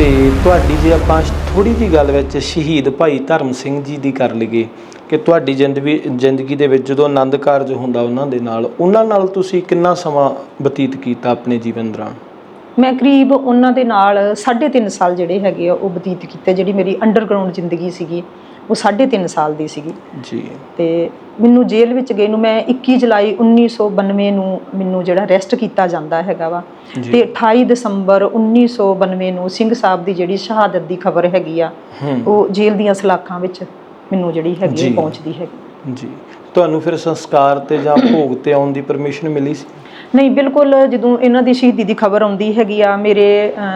ਤੇ ਤੁਹਾਡੀ ਜੇ ਆਪਾਂ ਥੋੜੀ ਜੀ ਗੱਲ ਵਿੱਚ ਸ਼ਹੀਦ ਭਾਈ ਧਰਮ ਸਿੰਘ ਜੀ ਦੀ ਕਰ ਲਈਏ, ਕਿ ਤੁਹਾਡੀ ਜ਼ਿੰਦਗੀ ਜ਼ਿੰਦਗੀ ਦੇ ਵਿੱਚ ਜਦੋਂ ਆਨੰਦ ਕਾਰਜ ਹੁੰਦਾ ਉਹਨਾਂ ਦੇ ਨਾਲ, ਉਹਨਾਂ ਨਾਲ ਤੁਸੀਂ ਕਿੰਨਾ ਸਮਾਂ ਬਤੀਤ ਕੀਤਾ ਆਪਣੇ ਜੀਵਨ ਦੌਰਾਨ? ਮੈਂ ਕਰੀਬ ਉਹਨਾਂ ਦੇ ਨਾਲ 3.5 ਸਾਲ ਜਿਹੜੇ ਹੈਗੇ ਆ ਉਹ ਬਤੀਤ ਕੀਤੇ ਜਿਹੜੀ ਮੇਰੀ ਅੰਡਰਗਰਾਉਂਡ ਜ਼ਿੰਦਗੀ ਸੀਗੀ ਉਹ 3.5 ਸਾਲ ਦੀ ਸੀਗੀ। ਜੀ। ਤੇ ਮੈਨੂੰ ਜੇਲ੍ਹ ਵਿੱਚ ਗਏ ਨੂੰ ਮੈਂ 21 ਜੁਲਾਈ 1992 ਨੂੰ ਮੈਨੂੰ ਜਿਹੜਾ ਅਰੈਸਟ ਕੀਤਾ ਜਾਂਦਾ ਹੈਗਾ ਵਾ। ਤੇ 28 ਦਸੰਬਰ 1992 ਨੂੰ ਸਿੰਘ ਸਾਹਿਬ ਦੀ ਜਿਹੜੀ ਸ਼ਹਾਦਤ ਦੀ ਖਬਰ ਹੈਗੀ ਆ ਉਹ ਜੇਲ੍ਹ ਦੀਆਂ ਸਲਾਖਾਂ ਵਿੱਚ ਮੈਨੂੰ ਜਿਹੜੀ ਹੈਗੀ ਪਹੁੰਚਦੀ ਹੈਗੀ। ਜੀ। ਤੁਹਾਨੂੰ ਫਿਰ ਸੰਸਕਾਰ ਤੇ ਜਾਂ ਭੋਗ ਤੇ ਆਉਣ ਦੀ ਪਰਮਿਸ਼ਨ ਮਿਲੀ ਸੀ? ਨਹੀਂ ਬਿਲਕੁਲ ਜਦੋਂ ਇਹਨਾਂ ਦੀ ਸ਼ਹੀਦੀ ਦੀ ਖਬਰ ਆਉਂਦੀ ਹੈਗੀ ਆ ਮੇਰੇ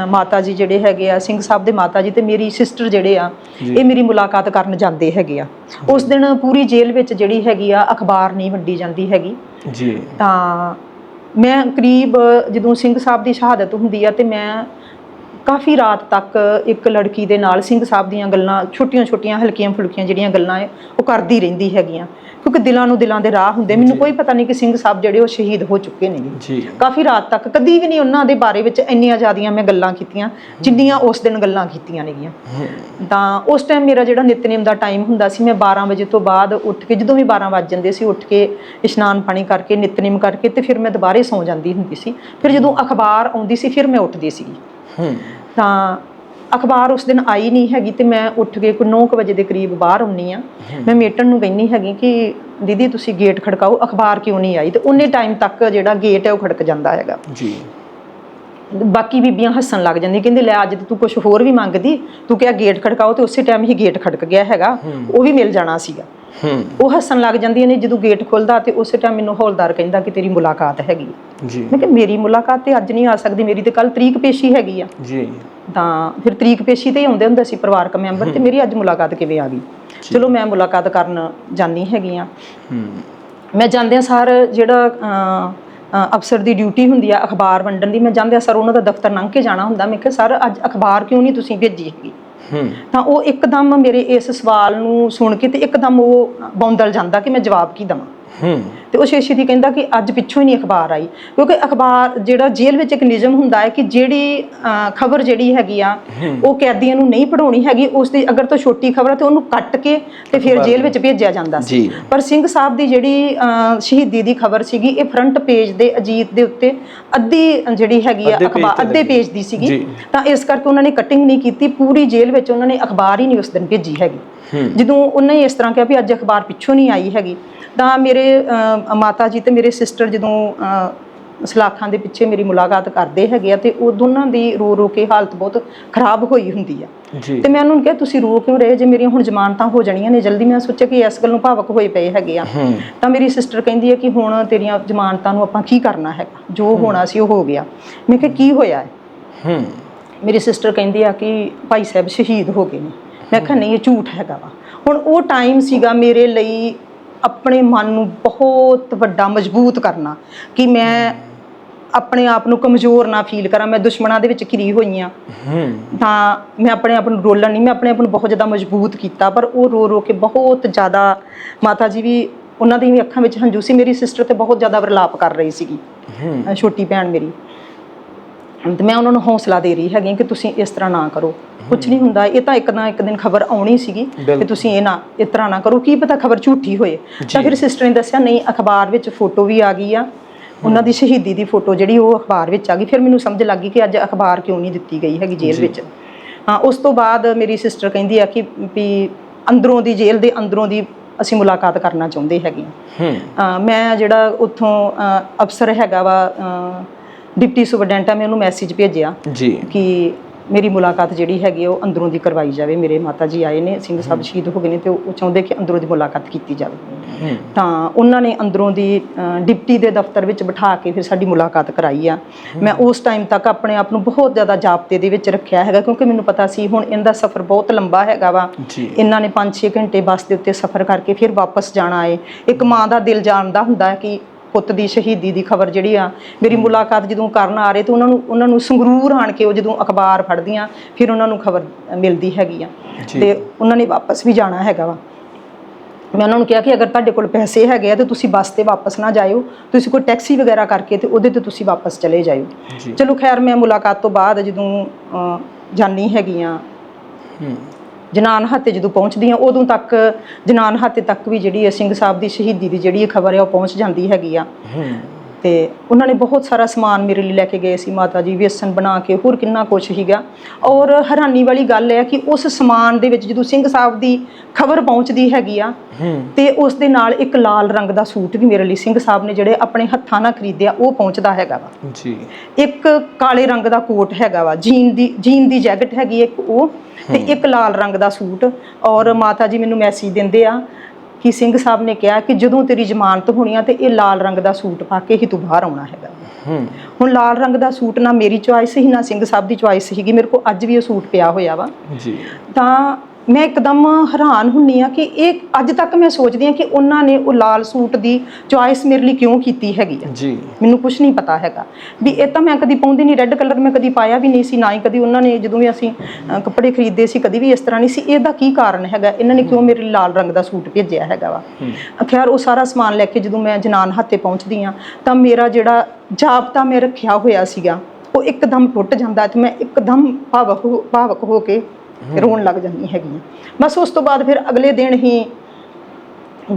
ਮਾਤਾ ਜੀ ਜਿਹੜੇ ਹੈਗੇ ਆ ਸਿੰਘ ਸਾਹਿਬ ਦੇ ਮਾਤਾ ਜੀ ਤੇ ਮੇਰੀ ਸਿਸਟਰ ਜਿਹੜੇ ਆ। ਇਹ ਮੇਰੀ ਮੁਲਾਕਾਤ ਕਰਨ ਜਾਂਦੇ ਹੈਗੇ ਆ। ਉਸ ਦਿਨ ਪੂਰੀ ਜੇਲ੍ਹ ਵਿੱਚ ਜਿਹੜੀ ਹੈਗੀ ਆ ਅਖਬਾਰ ਨਹੀਂ ਵੰਡੀ ਜਾਂਦੀ ਹੈਗੀ। ਜੀ। ਤਾਂ ਮੈਂ ਕਰੀਬ ਜਦੋਂ ਸਿੰਘ ਸਾਹਿਬ ਦੀ ਸ਼ਹਾਦਤ ਹੁੰਦੀ ਆ ਤੇ ਮੈਂ ਕਾਫੀ ਰਾਤ ਤੱਕ ਇੱਕ ਲੜਕੀ ਦੇ ਨਾਲ ਸਿੰਘ ਸਾਹਿਬ ਦੀਆਂ ਗੱਲਾਂ ਛੋਟੀਆਂ-ਛੋਟੀਆਂ ਹਲਕੀਆਂ ਫੁਲਕੀਆਂ ਜਿਹੜੀਆਂ ਗੱਲਾਂ ਹੈ ਉਹ ਕਰਦੀ ਰਹਿੰਦੀ ਹੈਗੀਆਂ। ਕਿਉਂਕਿ ਦਿਲਾਂ ਨੂੰ ਦਿਲਾਂ ਦੇ ਰਾਹ ਹੁੰਦੇ। ਮੈਨੂੰ ਕੋਈ ਪਤਾ ਨਹੀਂ ਕਿ ਸਿੰਘ ਸਾਹਿਬ ਜਿਹੜੇ ਉਹ ਸ਼ਹੀਦ ਹੋ ਚੁੱਕੇ ਨੇ। ਜੀ। ਕਾਫੀ ਰਾਤ ਤੱਕ ਕਦੀ ਵੀ ਨਹੀਂ ਉਹਨਾਂ ਦੇ ਬਾਰੇ ਵਿੱਚ ਇੰਨੀਆਂ ਜ਼ਿਆਦੀਆਂ ਮੈਂ ਗੱਲਾਂ ਕੀਤੀਆਂ ਜਿੰਨੀਆਂ ਉਸ ਦਿਨ ਗੱਲਾਂ ਕੀਤੀਆਂ ਨੇਗੀਆਂ। ਤਾਂ ਉਸ ਟਾਈਮ ਮੇਰਾ ਜਿਹੜਾ ਨਿਤਨੇਮ ਦਾ ਟਾਈਮ ਹੁੰਦਾ ਸੀ ਮੈਂ 12 ਵਜੇ ਤੋਂ ਬਾਅਦ ਉੱਠ ਕੇ ਜਦੋਂ ਵੀ 12 ਵੱਜ ਜਾਂਦੇ ਸੀ ਉੱਠ ਕੇ ਇਸ਼ਨਾਨ ਪਾਣੀ ਕਰਕੇ ਨਿਤਨੇਮ ਕਰਕੇ ਤੇ ਫਿਰ ਮੈਂ ਦੁਬਾਰੇ ਸੌਂ ਜਾਂਦੀ ਹੁੰਦੀ ਸੀ। ਫਿਰ ਜਦੋਂ ਅਖਬਾਰ ਆਉਂਦੀ ਸੀ ਫਿਰ ਮੈਂ ਉੱਠਦੀ ਹੂੰ। ਤਾਂ ਅਖਬਾਰ ਉਸ ਦਿਨ ਆਈ ਨਹੀਂ ਹੈਗੀ ਤੇ ਮੈਂ ਉੱਠ ਕੇ ਕੋਈ 9 ਵਜੇ ਦੇ ਕਰੀਬ ਬਾਹਰ ਆਉਣੀ ਆ ਮੈਂ ਮੇਟਨ ਨੂੰ ਕਹਿੰਨੀ ਹੈਗੀ ਕਿ ਦੀਦੀ ਤੁਸੀਂ ਗੇਟ ਖੜਕਾਓ ਅਖਬਾਰ ਕਿਉਂ ਨਹੀਂ ਆਈ? ਤੇ ਉਹਨੇ ਟਾਈਮ ਤੱਕ ਜਿਹੜਾ ਗੇਟ ਹੈ ਉਹ ਖੜਕ ਜਾਂਦਾ ਹੈਗਾ। ਜੀ। ਬਾਕੀ ਬੀਬੀਆਂ ਹੱਸਣ ਲੱਗ ਜਾਂਦੀਆਂ ਕਹਿੰਦੇ ਲੈ ਅੱਜ ਤੇ ਤੂੰ ਕੁਝ ਹੋਰ ਵੀ ਮੰਗਦੀ ਤੂੰ ਕਿਹਾ ਗੇਟ ਖੜਕਾਓ ਤੇ ਉਸੇ ਟਾਈਮ ਹੀ ਗੇਟ ਖੜਕ ਗਿਆ ਹੈਗਾ ਉਹ ਵੀ ਮਿਲ ਜਾਣਾ ਸੀਗਾ। ਉਹ ਹੱਸਣ ਲੱਗ ਜਾਂਦੀਆਂ ਨੇ ਜਦੋਂ ਗੇਟ ਖੁੱਲਦਾ ਤੇ ਉਸੇ ਟਾਈਮ ਮੈਨੂੰ ਹੌਲਦਾਰ ਕਹਿੰਦਾ ਕਿ ਤੇਰੀ ਮੁਲਾਕਾਤ ਹੈਗੀ ਜੀ। ਮੈਂ ਕਿਹਾ ਮੇਰੀ ਮੁਲਾਕਾਤ ਤੇ ਅੱਜ ਨਹੀਂ ਆ ਸਕਦੀ ਮੇਰੀ ਤੇ ਕੱਲ ਤਰੀਕ ਪੇਸ਼ੀ ਹੈਗੀ ਆ। ਜੀ। ਤਾਂ ਫਿਰ ਤਰੀਕ ਪੇਸ਼ੀ ਤੇ ਹੀ ਆਉਂਦੇ ਹੁੰਦੇ ਸੀ ਪਰਿਵਾਰਕ ਮੈਂਬਰ ਤੇ ਮੇਰੀ ਅੱਜ ਮੁਲਾਕਾਤ ਕਿਵੇਂ ਆ ਗਈ? ਚਲੋ ਮੈਂ ਮੁਲਾਕਾਤ ਕਰਨ ਜਾਣੀ ਹੈਗੀ ਆ। ਮੈਂ ਜਾਂਦਿਆਂ ਸਾਰ ਜਿਹੜਾ ਅਫਸਰ ਦੀ ਡਿਊਟੀ ਹੁੰਦੀ ਆ ਅਖਬਾਰ ਵੰਡਣ ਦੀ ਮੈਂ ਜਾਂਦਿਆਂ ਸਰ ਉਹਨਾਂ ਦਾ ਦਫ਼ਤਰ ਲੰਘ ਕੇ ਜਾਣਾ ਹੁੰਦਾ। ਮੈਂ ਕਿਹਾ ਸਰ ਅੱਜ ਅਖਬਾਰ ਕਿਉਂ ਨਹੀਂ ਤੁਸੀਂ ਭੇਜੀ ਹੈਗੀ? ਤਾਂ ਉਹ ਇੱਕਦਮ ਮੇਰੇ ਇਸ ਸਵਾਲ ਨੂੰ ਸੁਣ ਕੇ ਤੇ ਇੱਕਦਮ ਉਹ ਬੌਂਦਲ ਜਾਂਦਾ ਕਿ ਮੈਂ ਜਵਾਬ ਕੀ ਦਵਾਂ। ਹੂੰ। ਤੇ ਉਹ ਛੇਛੀ ਦੀ ਕਹਿੰਦਾ ਕਿ ਅੱਜ ਪਿੱਛੋਂ ਹੀ ਨਹੀਂ ਅਖਬਾਰ ਆਈ। ਕਿਉਂਕਿ ਅਖਬਾਰ ਜਿਹੜਾ ਜੇਲ੍ਹ ਵਿੱਚ ਇੱਕ ਨਿਯਮ ਹੁੰਦਾ ਹੈ ਕਿ ਜਿਹੜੀ ਖਬਰ ਜਿਹੜੀ ਹੈਗੀ ਆ ਉਹ ਕੈਦੀਆਂ ਨੂੰ ਨਹੀਂ ਪੜਾਉਣੀ ਹੈਗੀ ਉਸ ਦੀ ਅਗਰ ਤਾਂ ਛੋਟੀ ਖਬਰ ਹੈ ਤੇ ਉਹਨੂੰ ਕੱਟ ਕੇ ਤੇ ਫਿਰ ਜੇਲ੍ਹ ਵਿੱਚ ਭੇਜਿਆ ਜਾਂਦਾ ਸੀ। ਪਰ ਸਿੰਘ ਸਾਹਿਬ ਦੀ ਜਿਹੜੀ ਸ਼ਹੀਦੀ ਦੀ ਖਬਰ ਸੀਗੀ ਇਹ ਫਰੰਟ ਪੇਜ ਦੇ ਅਜੀਤ ਦੇ ਉੱਤੇ ਅੱਧੀ ਜਿਹੜੀ ਹੈਗੀ ਆ ਅਖਬਾਰ ਅੱਧੇ। ਪੇਜ ਦੀ ਸੀਗੀ। ਤਾਂ ਇਸ ਕਰਕੇ ਉਹਨਾਂ ਨੇ ਕਟਿੰਗ ਨਹੀਂ ਕੀਤੀ ਪੂਰੀ ਜੇਲ੍ਹ ਵਿੱਚ ਉਹਨਾਂ ਨੇ ਅਖਬਾਰ ਹੀ ਨਹੀਂ ਉਸ ਦਿਨ ਭੇਜੀ ਹੈਗੀ। ਜਦੋਂ ਉਹਨੇ ਇਸ ਤਰ੍ਹਾਂ ਕਿਹਾ ਵੀ ਅੱਜ ਅਖਬਾਰ ਪਿੱਛੋਂ ਨਹੀਂ ਆਈ ਹੈਗੀ ਤਾਂ ਮੇਰੇ ਮਾਤਾ ਜੀ ਤੇ ਮੇਰੇ ਸਿਸਟਰ ਜਦੋਂ ਸਲਾਖਾਂ ਦੇ ਪਿੱਛੇ ਮੇਰੀ ਮੁਲਾਕਾਤ ਕਰਦੇ ਹੈਗੇ ਆ ਤੇ ਉਹ ਦੋਨਾਂ ਦੀ ਰੋ ਰੋ ਕੇ ਹਾਲਤ ਬਹੁਤ ਖਰਾਬ ਹੋਈ ਹੁੰਦੀ ਆ। ਤੇ ਮੈਂ ਉਹਨਾਂ ਨੂੰ ਕਿਹਾ ਤੁਸੀਂ ਰੋ ਕਿਉਂ ਰਹੇ? ਜੇ ਮੇਰੀਆਂ ਹੁਣ ਜ਼ਮਾਨਤਾਂ ਹੋ ਜਾਣੀਆਂ ਨੇ ਜਲਦੀ ਮੈਂ ਸੋਚਿਆ ਕਿ ਇਸ ਗੱਲ ਨੂੰ ਭਾਵਕ ਹੋਏ ਪਏ ਹੈਗੇ ਆ। ਤਾਂ ਮੇਰੀ ਸਿਸਟਰ ਕਹਿੰਦੀ ਹੈ ਕਿ ਹੁਣ ਤੇਰੀਆਂ ਜ਼ਮਾਨਤਾਂ ਨੂੰ ਆਪਾਂ ਕੀ ਕਰਨਾ ਹੈਗਾ? ਜੋ ਹੋਣਾ ਸੀ ਉਹ ਹੋ ਗਿਆ। ਮੈਂ ਕਿਹਾ ਕੀ ਹੋਇਆ ਹੈ? ਹੂੰ। ਮੇਰੀ ਸਿਸਟਰ ਕਹਿੰਦੀ ਆ ਕਿ ਭਾਈ ਸਾਹਿਬ ਸ਼ਹੀਦ ਹੋ ਗਏ ਨੇ। ਮੈਂ ਕਿਹਾ ਨਹੀਂ ਇਹ ਝੂਠ ਹੈਗਾ ਵਾ। ਹੁਣ ਉਹ ਟਾਈਮ ਸੀਗਾ ਮੇਰੇ ਲਈ ਆਪਣੇ ਮਨ ਨੂੰ ਬਹੁਤ ਵੱਡਾ ਮਜ਼ਬੂਤ ਕਰਨਾ ਕਿ ਮੈਂ ਆਪਣੇ ਆਪ ਨੂੰ ਕਮਜ਼ੋਰ ਨਾ ਫੀਲ ਕਰਾਂ ਮੈਂ ਦੁਸ਼ਮਣਾਂ ਦੇ ਵਿੱਚ ਘਿਰੀ ਹੋਈ ਆ। ਹੂੰ। ਤਾਂ ਮੈਂ ਆਪਣੇ ਆਪ ਨੂੰ ਰੋਲਣ ਨਹੀਂ ਮੈਂ ਆਪਣੇ ਆਪ ਨੂੰ ਬਹੁਤ ਜ਼ਿਆਦਾ ਮਜ਼ਬੂਤ ਕੀਤਾ ਪਰ ਉਹ ਰੋ ਰੋ ਕੇ ਬਹੁਤ ਜ਼ਿਆਦਾ ਮਾਤਾ ਜੀ ਵੀ ਉਹਨਾਂ ਦੀ ਵੀ ਅੱਖਾਂ ਵਿੱਚ ਹੰਝੂ ਸੀ ਮੇਰੀ ਸਿਸਟਰ ਤੇ ਬਹੁਤ ਜ਼ਿਆਦਾ ਵਰਲਾਪ ਕਰ ਰਹੀ ਸੀਗੀ ਛੋਟੀ ਭੈਣ ਮੇਰੀ। ਤੇ ਮੈਂ ਉਹਨਾਂ ਨੂੰ ਹੌਸਲਾ ਦੇ ਰਹੀ ਹੈਗੀ ਕਿ ਤੁਸੀਂ ਇਸ ਤਰ੍ਹਾਂ ਨਾ ਕਰੋ। ਕੁਝ ਨਹੀਂ ਹੁੰਦਾ। ਇਹ ਤਾਂ ਇੱਕ ਨਾ ਇੱਕ ਦਿਨ ਖਬਰ ਆਉਣੀ ਸੀਗੀ ਕਿ। ਤੁਸੀਂ ਇਹ ਨਾ ਇਸ ਤਰ੍ਹਾਂ ਨਾ ਕਰੋ। ਕੀ ਪਤਾ ਖਬਰ ਝੂਠੀ ਹੋਏ। ਤਾਂ ਫਿਰ ਸਿਸਟਰ ਨੇ ਦੱਸਿਆ ਨਹੀਂ ਅਖਬਾਰ ਵਿੱਚ ਫੋਟੋ ਵੀ ਆ ਗਈ ਆ। ਉਹਨਾਂ ਦੀ ਸ਼ਹੀਦੀ ਦੀ ਫੋਟੋ ਜਿਹੜੀ ਉਹ ਅਖਬਾਰ ਵਿੱਚ ਆ ਗਈ। ਫਿਰ ਮੈਨੂੰ ਸਮਝ ਲੱਗ ਗਈ ਕਿ ਅੱਜ ਅਖਬਾਰ ਕਿਉਂ ਨਹੀਂ ਦਿੱਤੀ ਗਈ ਹੈਗੀ ਜੇਲ੍ਹ ਵਿੱਚ। ਹਾਂ ਉਸ ਤੋਂ ਬਾਅਦ ਮੇਰੀ ਸਿਸਟਰ ਕਹਿੰਦੀ ਆ ਕਿ ਵੀ ਅੰਦਰੋਂ ਦੀ ਜੇਲ੍ਹ ਦੇ ਅੰਦਰੋਂ ਦੀ ਅਸੀਂ ਮੁਲਾਕਾਤ ਕਰਨਾ ਚਾਹੁੰਦੇ ਹੈਗੇ ਹਾਂ। ਮੈਂ ਜਿਹੜਾ ਉੱਥੋਂ ਅਫਸਰ ਹੈਗਾ ਵਾ ਡਿਪਟੀ ਸੁਪਰਡੈਂਟ ਮੈਂ ਉਹਨੂੰ ਮੈਸੇਜ ਭੇਜਿਆ ਜੀ। ਕਿ ਮੇਰੀ ਮੁਲਾਕਾਤ ਜਿਹੜੀ ਹੈਗੀ ਉਹ ਅੰਦਰੋਂ ਦੀ ਕਰਵਾਈ ਜਾਵੇ। ਮੇਰੇ ਮਾਤਾ ਜੀ ਆਏ ਨੇ ਸਿੰਘ ਸਾਹਿਬ ਸ਼ਹੀਦ ਹੋ ਗਏ ਨੇ ਤੇ ਉਹ ਚਾਹੁੰਦੇ ਕਿ ਅੰਦਰੋਂ ਦੀ ਮੁਲਾਕਾਤ ਕੀਤੀ ਜਾਵੇ। ਹੂੰ। ਤਾਂ ਉਹਨਾਂ ਨੇ ਅੰਦਰੋਂ ਦੀ ਡਿਪਟੀ ਦੇ ਦਫ਼ਤਰ ਵਿੱਚ ਬਿਠਾ ਕੇ ਫਿਰ ਸਾਡੀ ਮੁਲਾਕਾਤ ਕਰਾਈ ਆ। ਮੈਂ ਉਸ ਟਾਈਮ ਤੱਕ ਆਪਣੇ ਆਪ ਨੂੰ ਬਹੁਤ ਜ਼ਿਆਦਾ ਜਾਬਤੇ ਦੇ ਵਿੱਚ ਰੱਖਿਆ ਹੈਗਾ ਕਿਉਂਕਿ ਮੈਨੂੰ ਪਤਾ ਸੀ ਹੁਣ ਇਹਦਾ ਸਫ਼ਰ ਬਹੁਤ ਲੰਬਾ ਹੈਗਾ ਵਾ। ਇਹਨਾਂ ਨੇ 5-6 ਘੰਟੇ ਬੱਸ ਦੇ ਉੱਤੇ ਸਫ਼ਰ ਕਰਕੇ ਫਿਰ ਵਾਪਸ ਜਾਣਾ ਏ। ਇੱਕ ਮਾਂ ਦਾ ਦਿਲ ਜਾਣਦਾ ਹੁੰਦਾ ਹੈ ਕਿ ਪੁੱਤ ਦੀ ਸ਼ਹੀਦੀ ਦੀ ਖਬਰ ਜਿਹੜੀ ਆ ਮੇਰੀ ਮੁਲਾਕਾਤ ਜਦੋਂ ਕਰਨ ਆ ਰਹੇ ਤੇ ਉਹਨਾਂ ਨੂੰ ਉਹਨਾਂ ਨੂੰ ਸੰਗਰੂਰ ਆਣ ਕੇ ਉਹ ਜਦੋਂ ਅਖਬਾਰ ਫੜਦੀਆਂ ਫਿਰ ਉਹਨਾਂ ਨੂੰ ਖਬਰ ਮਿਲਦੀ ਹੈਗੀ ਆ। ਤੇ ਉਹਨਾਂ ਨੇ ਵਾਪਸ ਵੀ ਜਾਣਾ ਹੈਗਾ ਵਾ। ਮੈਂ ਉਹਨਾਂ ਨੂੰ ਕਿਹਾ ਕਿ ਅਗਰ ਤੁਹਾਡੇ ਕੋਲ ਪੈਸੇ ਹੈਗੇ ਆ ਤੇ ਤੁਸੀਂ ਬੱਸ ਤੇ ਵਾਪਸ ਨਾ ਜਾਇਓ ਤੁਸੀਂ ਕੋਈ ਟੈਕਸੀ ਵਗੈਰਾ ਕਰਕੇ ਤੇ ਉਹਦੇ ਤੇ ਤੁਸੀਂ ਵਾਪਸ ਚਲੇ ਜਾਇਓ। ਚਲੋ ਖੈਰ ਮੈਂ ਮੁਲਾਕਾਤ ਤੋਂ ਬਾਅਦ ਜਦੋਂ ਜਾਨੀ ਹੈਗੀਆਂ ਜਨਾਨ ਹਾਤੇ ਜਦੋਂ ਪਹੁੰਚਦੀਆਂ ਉਦੋਂ ਤੱਕ ਜਨਾਨ ਹਾਤੇ ਤੱਕ ਵੀ ਜਿਹੜੀ ਹੈ ਸਿੰਘ ਸਾਹਿਬ ਦੀ ਸ਼ਹੀਦੀ ਦੀ ਜਿਹੜੀ ਖਬਰ ਹੈ ਉਹ ਪਹੁੰਚ ਜਾਂਦੀ ਹੈਗੀ ਆ। ਤੇ ਉਹਨਾਂ ਨੇ ਬਹੁਤ ਸਾਰਾ ਸਮਾਨ ਮੇਰੇ ਲਈ ਲੈ ਕੇ ਗਏ ਸੀ ਮਾਤਾ ਜੀ ਵੇਸਣ ਬਣਾ ਕੇ ਹੋਰ ਕਿੰਨਾ ਕੁਝ ਸੀਗਾ। ਔਰ ਹੈਰਾਨੀ ਵਾਲੀ ਗੱਲ ਹੈ ਕਿ ਉਸ ਸਮਾਨ ਦੇ ਵਿੱਚ ਜਦੋਂ ਸਿੰਘ ਸਾਹਿਬ ਦੀ ਖਬਰ ਪਹੁੰਚਦੀ ਹੈਗੀ ਆ ਤੇ ਉਸ ਦੇ ਨਾਲ ਇੱਕ ਲਾਲ ਰੰਗ ਦਾ ਸੂਟ ਵੀ ਮੇਰੇ ਲਈ ਸਿੰਘ ਸਾਹਿਬ ਨੇ ਜਿਹੜੇ ਆਪਣੇ ਹੱਥਾਂ ਨਾਲ ਖਰੀਦਿਆ ਉਹ ਪਹੁੰਚਦਾ ਹੈਗਾ ਵਾ। ਜੀ। ਇੱਕ ਕਾਲੇ ਰੰਗ ਦਾ ਕੋਟ ਹੈਗਾ ਵਾ ਜੀਨ ਦੀ ਜੀਨ ਦੀ ਜੈਕਟ ਹੈਗੀ ਇੱਕ ਉਹ ਤੇ ਇੱਕ ਲਾਲ ਰੰਗ ਦਾ ਸੂਟ। ਔਰ ਮਾਤਾ ਜੀ ਮੈਨੂੰ ਮੈਸੇਜ ਦਿੰਦੇ ਆ ਕਿ ਸਿੰਘ ਸਾਹਿਬ ਨੇ ਕਿਹਾ ਕਿ ਜਦੋਂ ਤੇਰੀ ਜ਼ਮਾਨਤ ਹੋਣੀ ਆ ਤੇ ਇਹ ਲਾਲ ਰੰਗ ਦਾ ਸੂਟ ਪਾ ਕੇ ਹੀ ਤੂੰ ਬਾਹਰ ਆਉਣਾ ਹੈਗਾ। ਹੂੰ। ਹੁਣ ਲਾਲ ਰੰਗ ਦਾ ਸੂਟ ਨਾ ਮੇਰੀ ਚੁਆਇਸ ਸੀ ਨਾ ਸਿੰਘ ਸਾਹਿਬ ਦੀ ਚੁਆਇਸ ਸੀਗੀ ਮੇਰੇ ਕੋਲ ਅੱਜ ਵੀ ਉਹ ਸੂਟ ਪਿਆ ਹੋਇਆ ਵਾ। ਜੀ। ਤਾਂ ਮੈਂ ਇੱਕਦਮ ਹੈਰਾਨ ਹੁੰਨੀ ਆ ਕਿ ਇਹ ਅੱਜ ਤੱਕ ਮੈਂ ਸੋਚਦੀ ਆ ਕਿ ਉਹਨਾਂ ਨੇ ਉਹ ਲਾਲ ਸੂਟ ਦੀ ਚੁਆਇਸ ਮੇਰੇ ਲਈ ਕਿਉਂ ਕੀਤੀ ਹੈਗੀ ਆ। ਜੀ। ਮੈਨੂੰ ਕੁਝ ਨਹੀਂ ਪਤਾ ਹੈਗਾ। ਵੀ ਇਹ ਤਾਂ ਮੈਂ ਕਦੀ ਪਾਉਂਦੀ ਨਹੀਂ ਰੈੱਡ ਕਲਰ ਮੈਂ ਕਦੀ ਪਾਇਆ ਵੀ ਨਹੀਂ ਸੀ ਨਾ ਹੀ ਕਦੀ ਉਹਨਾਂ ਨੇ ਜਦੋਂ ਵੀ ਅਸੀਂ ਅ, ਕੱਪੜੇ ਖਰੀਦਦੇ ਸੀ ਕਦੀ ਵੀ ਇਸ ਤਰ੍ਹਾਂ ਨਹੀਂ ਸੀ। ਇਹਦਾ ਕੀ ਕਾਰਨ ਹੈਗਾ? ਇਹਨਾਂ ਨੇ ਕਿਉਂ ਮੇਰੇ ਲਈ ਲਾਲ ਰੰਗ ਦਾ ਸੂਟ ਭੇਜਿਆ ਹੈਗਾ ਵਾ? ਖੈਰ ਉਹ ਸਾਰਾ ਸਮਾਨ ਲੈ ਕੇ ਜਦੋਂ ਮੈਂ ਜਨਾਨ ਹੱਥੇ ਪਹੁੰਚਦੀ ਆ ਤਾਂ ਮੇਰਾ ਜਿਹੜਾ ਜਾਪਤਾ ਮੈਂ ਰੱਖਿਆ ਹੋਇਆ ਸੀਗਾ ਉਹ ਇੱਕਦਮ ਟੁੱਟ ਜਾਂਦਾ ਤੇ ਮੈਂ ਇੱਕਦਮ ਭਾਵਕ ਹੋ- ਭਾਵਕ ਹੋ ਕੇ ਰੋਣ ਲੱਗ ਜਾਂਦੀ ਹੈਗੀ ਹਾਂ। ਬਸ ਉਸ ਤੋਂ ਬਾਅਦ ਫਿਰ ਅਗਲੇ ਦਿਨ ਹੀ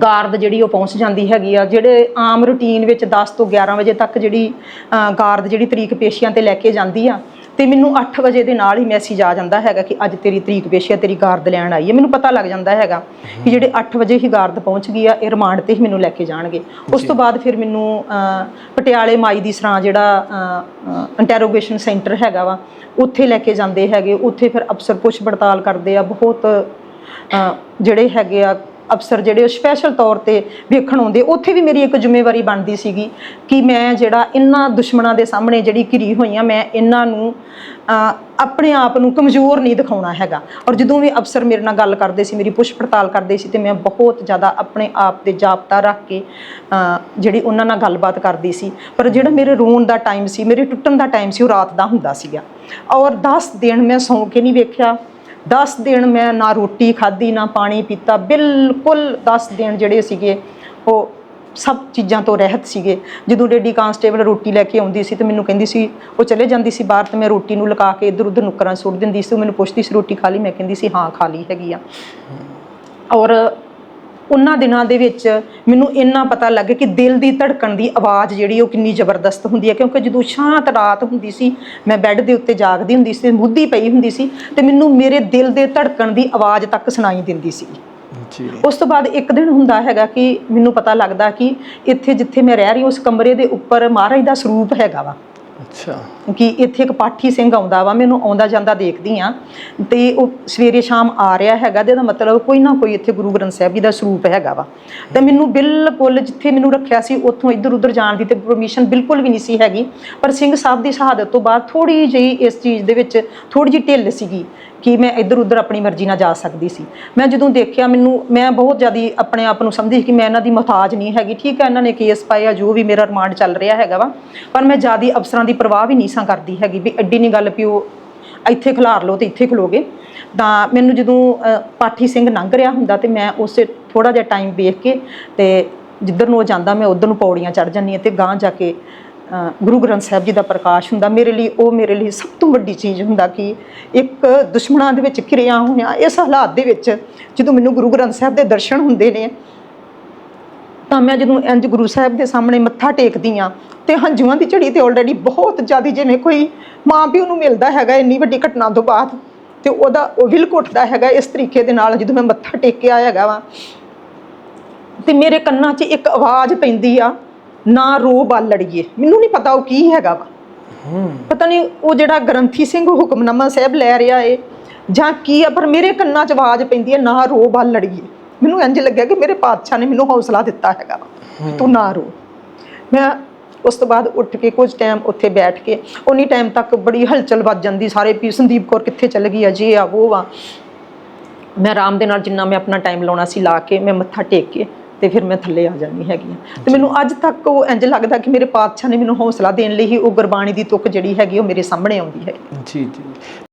ਗਾਰਦ ਜਿਹੜੀ ਉਹ ਪਹੁੰਚ ਜਾਂਦੀ ਹੈਗੀ ਆ ਜਿਹੜੇ ਆਮ ਰੁਟੀਨ ਵਿੱਚ 10 ਤੋਂ 11 ਵਜੇ ਤੱਕ ਜਿਹੜੀ ਅ, ਗਾਰਡ ਜਿਹੜੀ ਤਰੀਕ ਪੇਸ਼ੀਆਂ ਤੇ ਲੈ ਕੇ ਜਾਂਦੀ ਆ ਤੇ ਮੈਨੂੰ 8 ਵਜੇ ਦੇ ਨਾਲ ਹੀ ਮੈਸੇਜ ਆ ਜਾਂਦਾ ਹੈਗਾ ਕਿ ਅੱਜ ਤੇਰੀ ਤਰੀਕ ਪੇਸ਼ੀ ਆ ਤੇਰੀ ਗਾਰਡ ਲੈਣ ਆਈ ਹੈ। ਮੈਨੂੰ ਪਤਾ ਲੱਗ ਜਾਂਦਾ ਹੈਗਾ ਕਿ ਜਿਹੜੇ 8 ਵਜੇ ਹੀ ਗਾਰਡ ਪਹੁੰਚ ਗਈ ਆ ਇਹ ਰਿਮਾਂਡ ਤੇ ਹੀ ਮੈਨੂੰ ਲੈ ਕੇ ਜਾਣਗੇ। ਉਸ ਤੋਂ ਬਾਅਦ ਫਿਰ ਮੈਨੂੰ ਪਟਿਆਲੇ ਮਾਈ ਦੀ ਸਰਾਂ ਜਿਹੜਾ ਇੰਟਰੋਗੇਸ਼ਨ ਸੈਂਟਰ ਹੈਗਾ ਵਾ ਉੱਥੇ ਲੈ ਕੇ ਜਾਂਦੇ ਹੈਗੇ। ਉੱਥੇ ਫਿਰ ਅਫਸਰ ਪੁੱਛ ਪੜਤਾਲ ਕਰਦੇ ਆ। ਬਹੁਤ ਜਿਹੜੇ ਹੈਗੇ ਆ ਅਫਸਰ ਜਿਹੜੇ ਉਹ ਸਪੈਸ਼ਲ ਤੌਰ ਤੇ ਵੇਖਣ ਆਉਂਦੇ, ਉੱਥੇ ਵੀ ਮੇਰੀ ਇੱਕ ਜ਼ਿੰਮੇਵਾਰੀ ਬਣਦੀ ਸੀਗੀ ਕਿ ਮੈਂ ਜਿਹੜਾ ਇਹਨਾਂ ਦੁਸ਼ਮਣਾਂ ਦੇ ਸਾਹਮਣੇ ਜਿਹੜੀ ਘਿਰੀ ਹੋਈਆਂ ਮੈਂ ਇਹਨਾਂ ਨੂੰ ਆਪਣੇ ਆਪ ਨੂੰ ਕਮਜ਼ੋਰ ਨਹੀਂ ਦਿਖਾਉਣਾ ਹੈਗਾ। ਔਰ ਜਦੋਂ ਵੀ ਅਫਸਰ ਮੇਰੇ ਨਾਲ ਗੱਲ ਕਰਦੇ ਸੀ, ਮੇਰੀ ਪੁੱਛ ਪੜਤਾਲ ਕਰਦੇ ਸੀ ਤੇ ਮੈਂ ਬਹੁਤ ਜ਼ਿਆਦਾ ਆਪਣੇ ਆਪ ਤੇ ਜਾਪਤਾ ਰੱਖ ਕੇ ਜਿਹੜੀ ਉਹਨਾਂ ਨਾਲ ਗੱਲਬਾਤ ਕਰਦੀ ਸੀ। ਪਰ ਜਿਹੜਾ ਮੇਰੇ ਰੋਣ ਦਾ ਟਾਈਮ ਸੀ, ਮੇਰੇ ਟੁੱਟਣ ਦਾ ਟਾਈਮ ਸੀ, ਉਹ ਰਾਤ ਦਾ ਹੁੰਦਾ ਸੀਗਾ। ਔਰ 10 ਦਿਨ ਮੈਂ ਸੌਂ ਕੇ ਨਹੀਂ ਵੇਖਿਆ। 10 ਦਿਨ ਮੈਂ ਨਾ ਰੋਟੀ ਖਾਧੀ, ਨਾ ਪਾਣੀ ਪੀਤਾ। ਬਿਲਕੁਲ 10 ਦਿਨ ਜਿਹੜੇ ਸੀਗੇ, ਉਹ ਸਭ ਚੀਜ਼ਾਂ ਤੋਂ ਰਹਿਤ ਸੀਗੇ। ਜਦੋਂ ਡੇਡੀ ਕਾਂਸਟੇਬਲ ਰੋਟੀ ਲੈ ਕੇ ਆਉਂਦੀ ਸੀ ਤੇ ਮੈਨੂੰ ਕਹਿੰਦੀ ਸੀ, ਉਹ ਚਲੇ ਜਾਂਦੀ ਸੀ ਬਾਹਰ ਤੇ ਮੈਂ ਰੋਟੀ ਨੂੰ ਲਗਾ ਕੇ ਇੱਧਰ ਉੱਧਰ ਨੁੱਕਰਾਂ ਸੁੱਟ ਦਿੰਦੀ ਸੀ। ਉਹ ਮੈਨੂੰ ਪੁੱਛਦੀ ਸੀ, ਰੋਟੀ ਖਾ ਲਈ? ਮੈਂ ਕਹਿੰਦੀ ਸੀ, ਹਾਂ, ਖਾ ਲਈ ਹੈਗੀ ਆ। ਔਰ ਉਹਨਾਂ ਦਿਨਾਂ ਦੇ ਵਿੱਚ ਮੈਨੂੰ ਇੰਨਾ ਪਤਾ ਲੱਗ ਕਿ ਦਿਲ ਦੀ ਧੜਕਣ ਦੀ ਆਵਾਜ਼ ਜਿਹੜੀ ਉਹ ਕਿੰਨੀ ਜ਼ਬਰਦਸਤ ਹੁੰਦੀ ਹੈ ਕਿਉਂਕਿ ਜਦੋਂ ਸ਼ਾਂਤ ਰਾਤ ਹੁੰਦੀ ਸੀ ਮੈਂ ਬੈੱਡ ਦੇ ਉੱਤੇ ਜਾਗਦੀ ਹੁੰਦੀ ਸੀ ਮੁੱਦੀ ਪਈ ਹੁੰਦੀ ਸੀ ਤੇ ਮੈਨੂੰ ਮੇਰੇ ਦਿਲ ਦੇ ਧੜਕਣ ਦੀ ਆਵਾਜ਼ ਤੱਕ ਸੁਣਾਈ ਦਿੰਦੀ ਸੀ। ਜੀ। ਉਸ ਤੋਂ ਬਾਅਦ ਇੱਕ ਦਿਨ ਹੁੰਦਾ ਹੈਗਾ ਕਿ ਮੈਨੂੰ ਪਤਾ ਲੱਗਦਾ ਕਿ ਇੱਥੇ ਜਿੱਥੇ ਮੈਂ ਰਹਿ ਰਹੀ ਉਸ ਕਮਰੇ ਦੇ ਉੱਪਰ ਮਹਾਰਾਜ ਦਾ ਸਰੂਪ ਹੈਗਾ ਵਾ। ਅੱਛਾ। ਕਿ ਇੱਥੇ ਇੱਕ ਪਾਠੀ ਸਿੰਘ ਆਉਂਦਾ ਵਾ ਮੈਨੂੰ ਆਉਂਦਾ ਜਾਂਦਾ ਦੇਖਦੀ ਆ। ਤੇ ਉਹ ਸਵੇਰੇ ਸ਼ਾਮ ਆ ਰਿਹਾ ਹੈਗਾ ਤੇ ਇਹਦਾ ਮਤਲਬ ਕੋਈ ਨਾ ਕੋਈ ਇੱਥੇ ਗੁਰੂ ਗ੍ਰੰਥ ਸਾਹਿਬ ਜੀ ਦਾ ਸਰੂਪ ਹੈਗਾ ਵਾ। ਤੇ ਮੈਨੂੰ ਬਿਲਕੁਲ ਜਿੱਥੇ ਮੈਨੂੰ ਰੱਖਿਆ ਸੀ, ਉੱਥੋਂ ਇੱਧਰ ਉੱਧਰ ਜਾਣ ਦੀ ਤੇ ਪਰਮਿਸ਼ਨ ਬਿਲਕੁਲ ਵੀ ਨਹੀਂ ਸੀ ਹੈਗੀ। ਪਰ ਸਿੰਘ ਸਾਹਿਬ ਦੀ ਸ਼ਹਾਦਤ ਤੋਂ ਬਾਅਦ ਥੋੜੀ ਜਿਹੀ ਇਸ ਚੀਜ਼ ਦੇ ਵਿੱਚ ਥੋੜੀ ਜਿਹੀ ਢਿੱਲ ਸੀਗੀ। ਕਿ ਮੈਂ ਇੱਧਰ ਉੱਧਰ ਆਪਣੀ ਮਰਜ਼ੀ ਨਾਲ ਜਾ ਸਕਦੀ ਸੀ। ਮੈਂ ਜਦੋਂ ਦੇਖਿਆ ਮੈਨੂੰ, ਮੈਂ ਬਹੁਤ ਜ਼ਿਆਦਾ ਆਪਣੇ ਆਪ ਨੂੰ ਸਮਝੀ ਕਿ ਮੈਂ ਇਹਨਾਂ ਦੀ ਮੁਹਤਾਜ ਨਹੀਂ ਹੈਗੀ। ਠੀਕ ਹੈ, ਇਹਨਾਂ ਨੇ ਕੇਸ ਪਾਇਆ ਜੋ ਵੀ ਮੇਰਾ ਰਿਮਾਂਡ ਚੱਲ ਰਿਹਾ ਹੈਗਾ ਵਾ। ਪਰ ਮੈਂ ਜ਼ਿਆਦੀ ਅਫਸਰਾਂ ਦੀ ਪਰਵਾਹ ਵੀ ਨਹੀਂ ਸਾਂ ਕਰਦੀ ਹੈਗੀ ਵੀ ਐਡੀ ਨਹੀਂ ਗੱਲ ਵੀ ਉਹ ਇੱਥੇ ਖਿਲਾਰ ਲਓ ਤੇ ਇੱਥੇ ਖਲੋਗੇ। ਤਾਂ ਮੈਨੂੰ ਜਦੋਂ ਪਾਠੀ ਸਿੰਘ ਲੰਘ ਰਿਹਾ ਹੁੰਦਾ ਤੇ ਮੈਂ ਉਸੇ ਥੋੜਾ ਜਿਹਾ ਟਾਈਮ ਵੇਖ ਕੇ ਤੇ ਜਿੱਧਰ ਨੂੰ ਉਹ ਜਾਂਦਾ ਮੈਂ ਉਧਰ ਨੂੰ ਪੌੜੀਆਂ ਚੜ ਜਾਂਦੀ ਹਾਂ ਤੇ ਗਾਂਹ ਜਾ ਕੇ ਗੁਰੂ ਗ੍ਰੰਥ ਸਾਹਿਬ ਜੀ ਦਾ ਪ੍ਰਕਾਸ਼ ਹੁੰਦਾ ਮੇਰੇ ਲਈ, ਉਹ ਮੇਰੇ ਲਈ ਸਭ ਤੋਂ ਵੱਡੀ ਚੀਜ਼ ਹੁੰਦਾ ਕਿ ਇੱਕ ਦੁਸ਼ਮਣਾਂ ਦੇ ਵਿੱਚ ਕਿਰਿਆ ਹੋਇਆ, ਇਸ ਹਾਲਾਤ ਦੇ ਵਿੱਚ ਜਦੋਂ ਮੈਨੂੰ ਗੁਰੂ ਗ੍ਰੰਥ ਸਾਹਿਬ ਦੇ ਦਰਸ਼ਨ ਹੁੰਦੇ ਨੇ, ਤਾਂ ਮੈਂ ਜਦੋਂ ਇੰਜ ਗੁਰੂ ਸਾਹਿਬ ਦੇ ਸਾਹਮਣੇ ਮੱਥਾ ਟੇਕਦੀ ਆ ਤੇ ਹੰਝੂਆਂ ਦੀ ਝੜੀ ਤੇ ਆਲਰੇਡੀ ਬਹੁਤ ਜ਼ਿਆਦਾ ਜਿਵੇਂ ਕੋਈ ਮਾਂ ਪਿਓ ਨੂੰ ਮਿਲਦਾ ਹੈਗਾ ਇੰਨੀ ਵੱਡੀ ਘਟਨਾ ਤੋਂ ਬਾਅਦ ਤੇ ਉਹਦਾ ਉਹ ਵਿਲਕ ਉੱਠਦਾ ਹੈਗਾ ਇਸ ਤਰੀਕੇ ਦੇ ਨਾਲ ਜਦੋਂ ਮੈਂ ਮੱਥਾ ਟੇਕਿਆ ਹੈਗਾ ਵਾ, ਤੇ ਮੇਰੇ ਕੰਨਾਂ 'ਚ ਇੱਕ ਆਵਾਜ਼ ਪੈਂਦੀ ਆ ਨਾ ਰੋ ਬਲ ਲੜੀਏ। ਮੈਨੂੰ ਨਹੀਂ ਪਤਾ ਉਹ ਕੀ ਹੈਗਾ ਵਾ। ਪਤਾ ਨਹੀਂ ਉਹ ਜਿਹੜਾ ਗ੍ਰੰਥੀ ਸਿੰਘ ਹੁਕਮਨਾਮਾ ਸਾਹਿਬ ਲੈ ਰਿਹਾ ਏ ਜਾਂ ਕੀ ਆ ਪਰ ਮੇਰੇ ਕੰਨਾਂ 'ਚ ਆਵਾਜ਼ ਪੈਂਦੀ ਹੈ ਨਾ ਰੋ ਬਲ ਲੜੀਏ। ਮੈਨੂੰ ਇੰਜ ਲੱਗਿਆ ਕਿ ਮੇਰੇ ਪਾਤਸ਼ਾਹ ਨੇ ਮੈਨੂੰ ਹੌਸਲਾ ਦਿੱਤਾ ਹੈਗਾ ਵਾ, ਤੂੰ ਨਾ ਰੋ। ਮੈਂ ਉਸ ਤੋਂ ਬਾਅਦ ਉੱਠ ਕੇ ਕੁਝ ਟਾਈਮ ਉੱਥੇ ਬੈਠ ਕੇ ਉਨੀ ਟਾਈਮ ਤੱਕ ਬੜੀ ਹਲਚਲ ਵੱਜ ਜਾਂਦੀ ਸਾਰੇ ਵੀ ਸੰਦੀਪ ਕੌਰ ਕਿੱਥੇ ਚਲ ਗਈ ਆ ਜੇ ਆ ਉਹ ਵਾ ਮੈਂ ਆਰਾਮ ਦੇ ਨਾਲ ਜਿੰਨਾ ਮੈਂ ਆਪਣਾ ਟਾਈਮ ਲਾਉਣਾ ਸੀ ਲਾ ਕੇ ਮੈਂ ਮੱਥਾ ਟੇਕ ਕੇ ਤੇ ਫਿਰ ਮੈਂ ਥੱਲੇ ਆ ਜਾਂਦੀ ਹੈਗੀ ਹਾਂ। ਤੇ ਮੈਨੂੰ ਅੱਜ ਤੱਕ ਉਹ ਇੰਜ ਲੱਗਦਾ ਕਿ ਮੇਰੇ ਪਾਤਸ਼ਾਹ ਨੇ ਮੈਨੂੰ ਹੌਸਲਾ ਦੇਣ ਲਈ ਹੀ ਉਹ ਗੁਰਬਾਣੀ ਦੀ ਤੁਕ ਜਿਹੜੀ ਹੈਗੀ ਉਹ ਮੇਰੇ ਸਾਹਮਣੇ ਆਉਂਦੀ ਹੈ। ਜੀ ਜੀ।